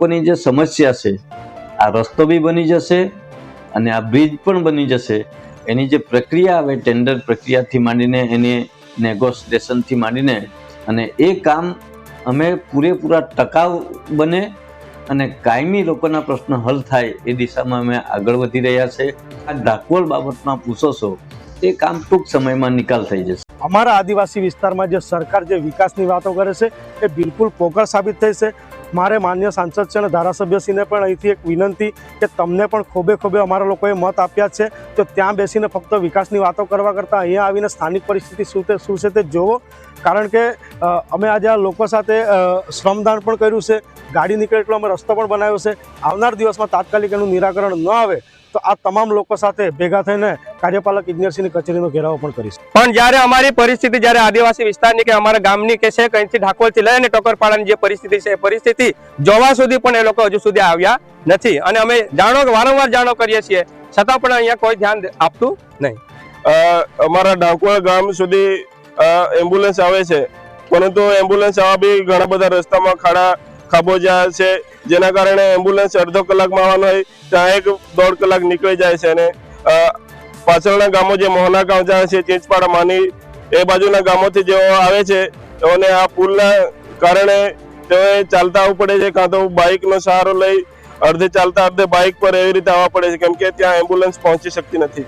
લોકોની જે સમસ્યા છે, આ રસ્તો બી બની જશે અને આ બ્રિજ પણ બની જશે. એની જે પ્રક્રિયા આવે ટેન્ડર પ્રક્રિયાથી માંડીને એની નેગોશિએશનથી માંડીને અને એ કામ અમે પૂરેપૂરા ટકાઉ બને અને કાયમી લોકોના પ્રશ્ન હલ થાય એ દિશામાં અમે આગળ વધી રહ્યા છે. આ ડાકોર બાબતમાં પૂછો છો, એ કામ ટૂંક સમયમાં નિકાલ થઈ જશે. અમારા આદિવાસી વિસ્તારમાં જે સરકાર જે વિકાસની વાતો કરે છે, એ બિલકુલ પોકળ સાબિત થઈ છે. મારે માન્ય સાંસદ છે અને ધારાસભ્યશ્રીને પણ અહીંથી એક વિનંતી કે તમને પણ ખોબે ખોબે અમારા લોકોએ મત આપ્યા છે. તો ત્યાં બેસીને ફક્ત વિકાસની વાતો કરવા કરતાં અહીંયા આવીને સ્થાનિક પરિસ્થિતિ શું શું છે તે જોવો. કારણ કે અમે આજે આ લોકો સાથે શ્રમદાન પણ કર્યું છે. ગાડી નીકળે એટલો અમે રસ્તો પણ બનાવ્યો છે. આવનાર દિવસમાં તાત્કાલિક એનું નિરાકરણ ન આવે તો આ તમામ લોકો સાથે ભેગા થઈને કાર્યપાલક ઇજનેરશ્રીની કચેરીનો ઘેરાવો પણ કરીશ. પણ જ્યારે અમારી પરિસ્થિતિ જ્યારે આદિવાસી વિસ્તારની કે અમારા ગામની કે છે કંઈથી ઢાકોલથી લઈને ટોકરપાડાની જે પરિસ્થિતિ છે એ પરિસ્થિતિ જોવા સુધી પણ એ લોકો હજુ સુધી આવ્યા નથી. અને અમે જાણો વારંવાર જાણો કરીએ છીએ. છતાં પણ અહીંયા કોઈ ધ્યાન આપતું નહીં. અ, અમારા ડાકોર ગામ સુધી એમ્બ્યુલન્સ આવે છે. પરંતુ એમ્બ્યુલન્સ આવવા બી ઘણા બધા રસ્તામાં ખાડા ખાબોચિયા છે, જેના કારણે એમ્બ્યુલન્સ અડધો કલાકમાં આવવાનું હોય, ત્યાં એક દોઢ કલાક નીકળી જાય છે અને પાછળના ગામો જે મોહના જાય છે, ચીંચપાડા, માની, એ બાજુના ગામોથી જેઓ આવે છે, તેઓને આ પુલના કારણે તેઓએ ચાલતા આવવું પડે છે, કાં તો બાઇકનો સહારો લઈ અડધે ચાલતા અડધે બાઇક પર એવી રીતે આવવા પડે છે, કેમ કે ત્યાં એમ્બ્યુલન્સ પહોંચી શકતી નથી.